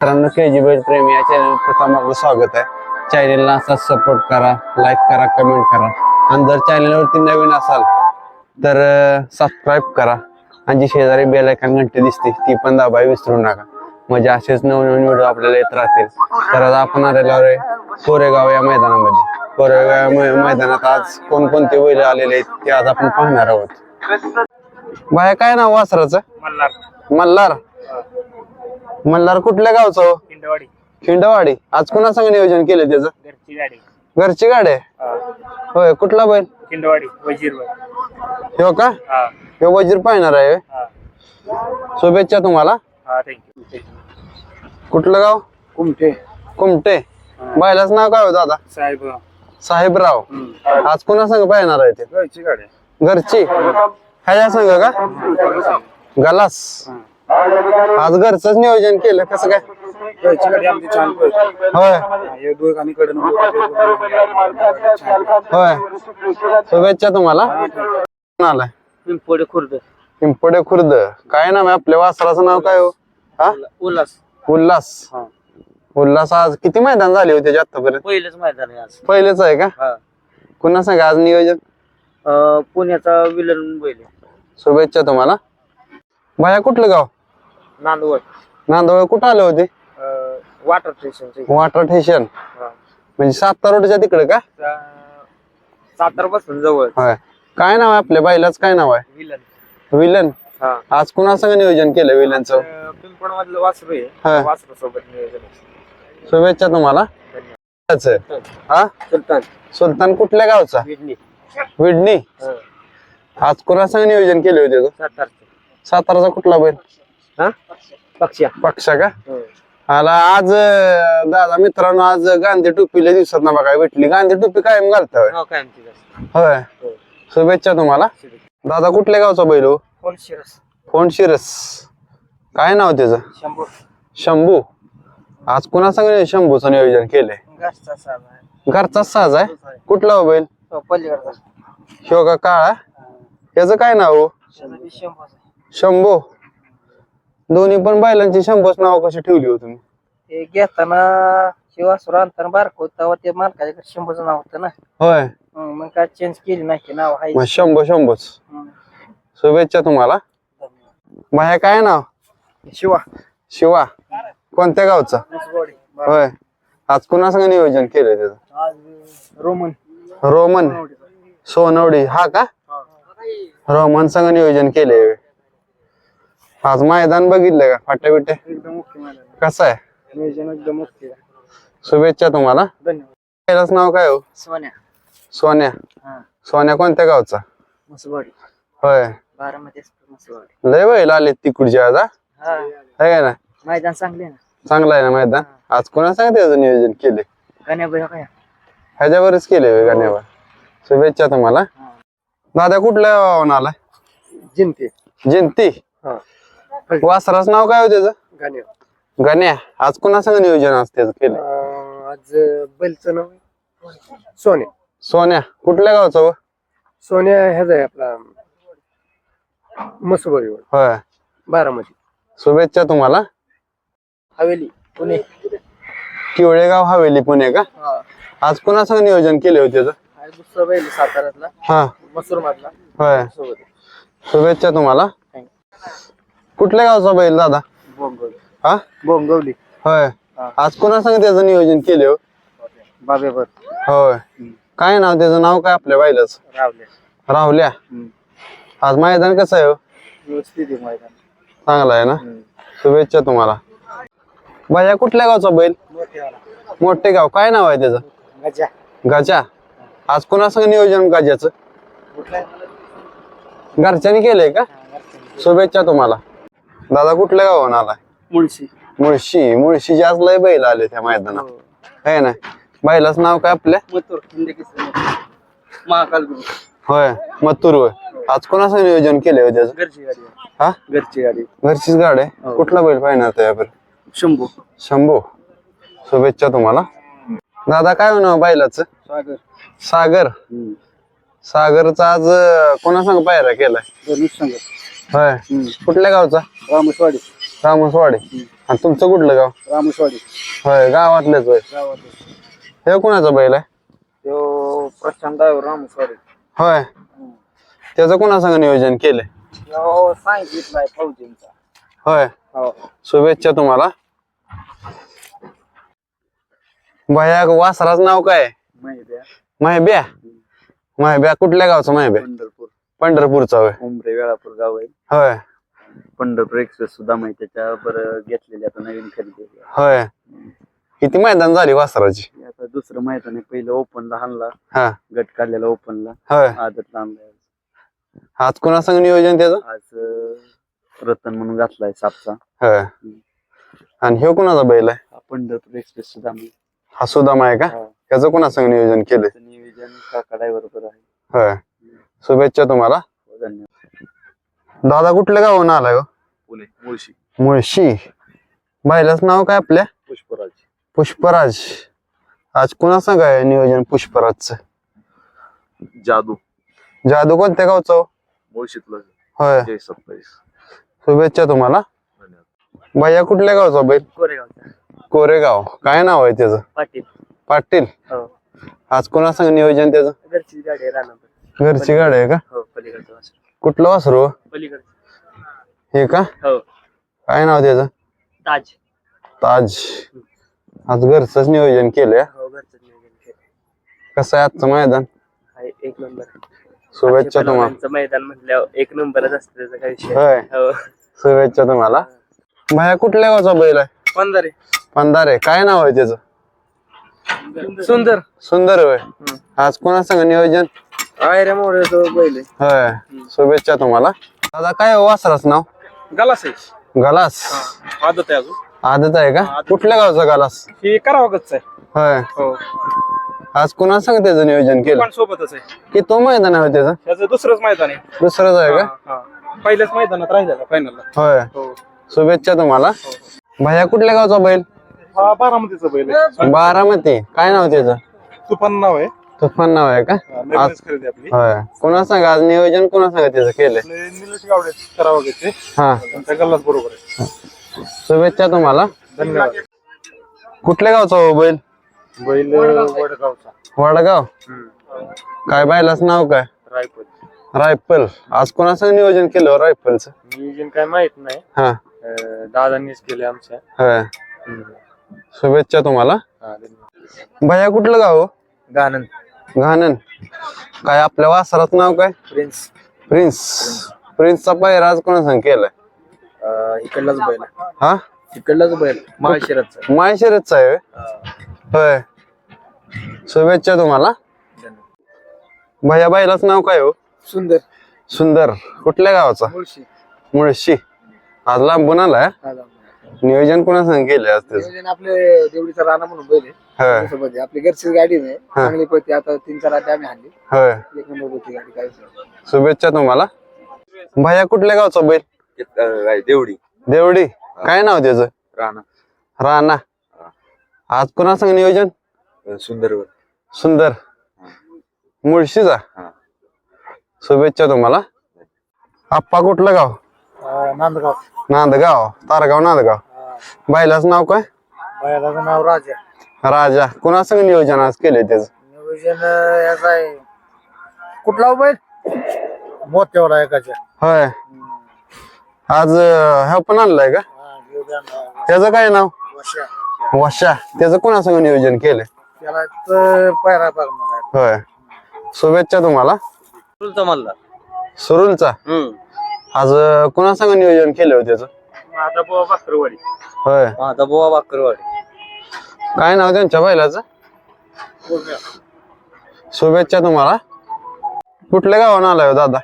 मित्रांनो के जी बैल प्रेमी या चॅनल प्रथम आपलं स्वागत आहे. चॅनलला असा सपोर्ट करा लाईक करा कमेंट करा. आणि जर चॅनलवरती नवीन असाल तर सबस्क्राईब करा. आणि जी शेजारी बेल आयकॉन घंटी दिसते ती पण दाबाय विसरू नका. म्हणजे असेच नवनवीन व्हिडिओ आपल्याला येत राहतील. तर आज आपण आलेलो आहे कोरेगाव या मैदानामध्ये. कोरेगाव या मैदानात आज कोणकोणते बैल आलेले आहेत ते आज आपण पाहणार आहोत. बाया काय नाव वासराचं? मल्हार. मल्हार. मल्हार कुठल्या गावचं? हो? पिंडवाडी खिंडवाडी. आज कुणा संग नियोजन केलं त्याचं? घरची गाडी. घरची गाडी? आहे हा. होय कुठला बैल? पिंडवाडी वजीरवर. हो का? हा. हो वजीर पाहणार आहे होय? हा. शुभेच्छा तुम्हाला. हा थँक्यू कुठलं गाव? कुमठे. कुमटे बैलाच नाव काय हो दादा? साहेब साहेबराव. आज कुणा संग पाहणार आहे ते? घरची गाडी. घरची. ह्याच्या संग का? गलास. आज घरचंच नियोजन केलं कसं काय? घरची होय. होय. शुभेच्छा तुम्हाला. आलाय? पिंपोडे खुर्द. पिंपडे खुर्द. काय नाव आहे आपल्या वासराचं नाव काय हो? हा? उल्हास. उल्हास. हा. उल्हास आज किती मैदान झाले होते आतापर्यंत? पहिलेच मैदान आहे आज. पहिलेच आहे का? हा. पुन्हा सांगा आज नियोजन? अं, पुण्याचा विलन बैल. शुभेच्छा तुम्हाला. बाया कुठलं गाव? नांदवड. नांदोळ कुठं आले होते? वॉटर स्टेशनचे वाटर स्टेशन म्हणजे सातारा रोडच्या तिकडे का? सातारा पासून जवळ होय. काय नाव आहे आपल्या बाईलाच? काय नाव आहे? विलन. विलन? हा. आज कुणा संग नियोजन केलं विलनचं? पिंपळ मधलं वासरू हा. आहे. वासरू सोबत नियोजन आहे. शुभेच्छा तुम्हाला. हा? सुलतान. सुलतान कुठल्या गावचा? विडणी. विडणी. आज कुणा संग नियोजन केले होते? तो? सातारचे. साताराचा कुठला बैल? हा? पक्षा पक्षा का? आला आज अं, दादा मित्रांनो आज गांधी टोपीला दिवसात ना बघा भेटली. गांधी टोपी कायम घालता होय? हो काय म्हणते जास्त. होय. हो. शुभेच्छा तुम्हाला. दादा कुठल्या गावचा बैल हो? कोण शिरस? फोन शिरस? काय नाव त्याचं? शंभर शंभू. आज कुणा संग शंभूचं नियोजन केलंय? घरचा साधा घरचाच साज आहे? कुठला हो बैल? हो, पलीकडचा. शिव का काळा? याचं काय नाव हो? शंभर. शंभू. दोन्ही पण बैलांची शंभूच नाव कशी ठेवली हो तुम्ही? ते घेताना शिवासुर आणताना बारक होत ते मालकाच्या शंभरचं नाव होतं ना. होय. हं, मग काय चेंज केली नाही ते नाव आहे. मग शंभू शंभूच. हं. शुभेच्छा तुम्हाला. बाया काय नाव? शिवा. शिवा. कोणत्या गावचा. होय. आज कुणा संग नियोजन केलंय त्याचं? आज रोमन. रोमन. सोनवडी. हा का? रोमन संग नियोजन केलंय. आज मैदान बघितलं का? फाट्या बिट्या एकदम मैदान कसं आहे? नियोजन एकदम मुख्य शुभेच्छा तुम्हाला. धन्यवाद. पहिलाच नाव काय हो? सोन्या. सोन्या. हा. सोन्या कोणत्या गावचा? मुसवाडी होय. बारामती मुसवाडी लय बैल आले तिकडचे आज हा? हा. है का ना मैदान चांगले ना? चांगलं आहे ना मैदान? आज कोणा सांग त्याचं नियोजन केले काय ह्याच्यावरच केले गाण्यावर शुभेच्छा तुम्हाला. दादा कुठल्या गावाहून आलाय? जिंते? हा. वासराच नाव काय हो त्याचं? गाण्या गण्या आज कोणा संग नियोजन आज त्याचं केलं? आज बैलचं नाव आहे. सोन्या. सोन्या. कुठल्या गावचं हो? सोन्या ह्याचा आहे आपला मसुबाईवर होय. बारामती. शुभेच्छा तुम्हाला. हवेली. पुणे. किवळेगाव हवेली पुणे का? आज कोणा संग नियोजन केले होते हा दुसरा बैल साताऱ्यातला. हा. मसूर मधला होय. सोबत. शुभेच्छा तुम्हाला. कुठल्या गावचा बैल दादा? बोंगवली. हा? बोंगवली. होय. आज कोणा संग त्याचं नियोजन केले हो? बाबेवर होय. काय नाव त्याचं? नाव काय आपल्या बैलाच रावले राहुल्या आज मैदान कसं आहे हो? चांगलं आहे ना? शुभेच्छा तुम्हाला. बाया कुठल्या गावचा बैल? मोठे गाव. काय नाव आहे त्याचं? गजा. आज कोणा संग नियोजन गजाचं? घरच्यांनी केलंय का? शुभेच्छा तुम्हाला. दादा कुठल्या गावाहून आलाय? मुळशी. मुळशी. मुळशीचे आज लय बैल आले त्या मैदानात. आहे ना? बैलाच नाव काय आपल्या? मथुर हिंदी महाकाल गुरु. होय मथुर होय. आज कोणा संग नियोजन केलंय हो त्याचं? घरची गाडी आहे. हा? घरची गाडी. घरचीच गाड आहे? हो. कुठला बैल पाहिजे त्यावर शंभू. शंभू. शुभेच्छा तुम्हाला. दादा काय नाव बैलाचं? सागर. सागर. सागरचा आज कोणा संग पायरा केलाय? संघ होय. कुठल्या गावचा? रामेशवाडी रामसवाडी. आणि तुमचं कुठलं गाव? रामेश्वरी होय गावातलेच होय. हे कुणाचा बैल आहे? तो प्रशांत ड्रायव्हर रामेश्वरी होय. त्याचं कुणासंग नियोजन केलंय? हो सांगितलंय फौजींचा. होय. हो. शुभेच्छा तुम्हाला. भया वासराचं नाव काय माहिब्या. माहिब्या? कुठल्या गावचं माहिब्या? पंढरपूरचा होय. उमरे वेळापूर गाव आहे. होय. पंढरपूर एक्सप्रेस सुद्धा माहिती त्याच्यावर घेतलेली आता नवीन खरेदी आहे. होय. किती मैदान झाली वासराची? आता दुसरं मैदान आहे. पहिलं ओपनला हाणला हा. गट काढलेला ओपनला. होय. आदत आणलाय आज. कुणासंग नियोजन त्याचं? आज अं, रतन म्हणून घातलाय सापचा. होय. आणि हे कुणाचा बैल आहे? हा पंढरपूर एक्सप्रेस सुद्धा मी हा सुदामा आहे का? हा. त्याचं कुणासंग नियोजन केलंय? त्याचं नियोजन काका ड्रायव्हर आहे. होय. शुभेच्छा तुम्हाला. हो, धन्यवाद दादा कुठल्या गावून आलाय हो? पुणे मुळशी. मुळशी. बैलाच नाव काय आपल्या? पुष्पराज. पुष्पराज. आज कुणासंग आहे नियोजन पुष्पराजचं? जादू. जादू कोणत्या गावचं हो? मुळशीतलं. होय. जय सत्तावीस शुभेच्छा तुम्हाला. धन्यवाद. भैया कुठल्या गावचा बैल कोरेगावचा. कोरेगाव. काय नाव आहे त्याचं? पाटील. पाटील. हो. आज कुणासंग नियोजन त्याचं? घरची गाडी आहे घरची गाडी आहे का? हो पलीकडचं वासर. कुठलं वासरू? पलीकडचं. हे का? हो. काय नाव त्याचं? ताज. ताज. आज घरचंच नियोजन केलंय. हो घरचं नियोजन केलं कसं आहे आजचं मैदान? आहे एक नंबर. शुभेच्छा तुम्हाला. पहिलवानांचं मैदान म्हटल्यावर एक नंबरच असतं त्याचा काही विषय होय. हो. शुभेच्छा तुम्हाला. भैया कुठल्या गावचा बैल आहे? पंधरा. पंधारे. काय नाव आहे त्याचं? सुंदर. सुंदर होय. आज कोणासंग नियोजन? आयऱ्या बैल आहे होय. शुभेच्छा तुम्हाला. दादा काय हो वासराच नाव? गलास आहे. गलास. आदत आहे अजून. आदत आहे का? कुठल्या गावचा गलास? हे करावागतच आहे. होय. हो. आज कोणासंग त्याचं नियोजन केलं? पण सोबतच आहे. की तो मैदान आहे त्याचं? त्याचं दुसरंच मैदान आहे. दुसरंच आहे का? हा, हा. पहिल्याच मैदानात राहिलेला फायनलला होय. हो. शुभेच्छा तुम्हाला. भैया कुठल्या गावचा बैल? हा बारामतीचं बैल आहे. बारामती. काय नाव त्याचं? तुफान नाव आहे. तुफान नाव आहे का? आज नवीनच खरेदी आपली. होय. कोणा सांग आज नियोजन कोणा सांगा त्याचं केलंय? आपले निलेश गावडे करावागतचे हा. त्यांचा गल्लाच बरोबर आहे. शुभेच्छा तुम्हाला. धन्यवाद. कुठल्या गावचा हो बैल? बैल वडगावचा. वडगाव? काय बैलाच नाव काय? रायपूर रायफल. आज कोणासंग नियोजन केलं हो रायफलचं? नियोजन काय माहीत नाही. हा. दादांनीच केले आमच्या. होय. शुभेच्छा तुम्हाला. भैया कुठलं गाव हो? गाणं घाणन. काय आपल्या वासराचं नाव काय? प्रिन्स. प्रिन्स. प्रिन्सचा पायरा आज कोणासंग केलाय? अं, इकडलाच बैल. आहे. हा? इकडलाच बैल. माळशिरसचा. माळशिरसचा आहे होय? होय. शुभेच्छा तुम्हाला. भैया बाईलाच नाव काय हो? सुंदर. सुंदर. कुठल्या गावाचा? मुळशी. मुळशी. आज लांबून आलाय. नियोजन कोणा सांग नियोजन आपले देवडीचा राणा म्हणून बैल आहे होय सोबत आहे. आपली घरचीच गाडी आहे. चांगली पळते. आता तीन चार आधी आम्ही आणली होय. एक नंबर होती गाडी काय. शुभेच्छा तुम्हाला. भैया कुठल्या गावचा बैल? देवडी. देवडी. काय नाव त्याचं? राणा. राणा. आज कोणा सांग नियोजन सुंदर. सुंदर मुळशीचा? शुभेच्छा तुम्हाला. आप्पा कुठलं गाव? नांदगाव. नांदगाव. तारगाव नांदगाव. बायलाच नाव काय? बैलाचं नाव राजा. राजा. कोणा संग नियोजन आज केलंय त्याचं? नियोजन याचा आहे. कुठला हो बैल? मोत्यावर आहे एकाच्या होय. आज ह्या पण आणलाय का? त्याचं काय नाव? वशा. त्याचं कोणा संग नियोजन केलंय? त्याला पायरा होय. शुभेच्छा तुम्हाला. तुलचा म्हणला. सुरुलचा? आज अं, कोणा संग नियोजन केलं हो त्याचं? आता बोवा बाकरवाडी होय. आता बोवा बाकरवाडी काय नाव त्यांच्या बैलाचं? शुभेच्छा तुम्हाला. कुठल्या गावानं आलाय हो दादा?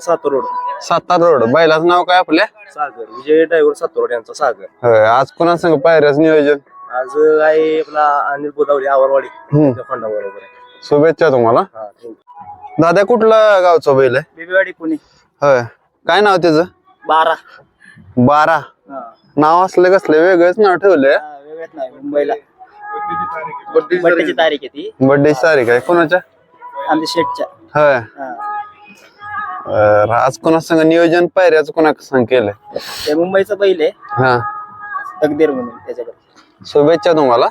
सातरोड सातारा रोड. बैलाचं नाव काय आपल्या? सागर. विजय ड्रायव्हर सातरोड यांचा सागर. होय. आज कोणा संग पायऱ्याच नियोजन? आज आहे आपला अनिल बोदावली आवरवाडी. हम्म. त्या बरोबर आहे शुभेच्छा तुम्हाला. हा थँक्यू दादा कुठलं गावचं बैल आहे? बेबीवाडी पुणे. होय. काय नाव त्याचं? बारा. बारा. नाव असलं कसलं वेगळंच नाव ठेवलंय. वेगळ्यात नाही मुंबईला. बड्डेची तारीख आहे ती. तारीख आहे कोणाच्या? आमच्या शेटच्या होय. आज कोणा संग नियोजन पायऱ्याचं कोणा संग केलंय? ते मुंबईचं आहे. हा. तकदीर म्हणून त्याच्याकडे. शुभेच्छा तुम्हाला.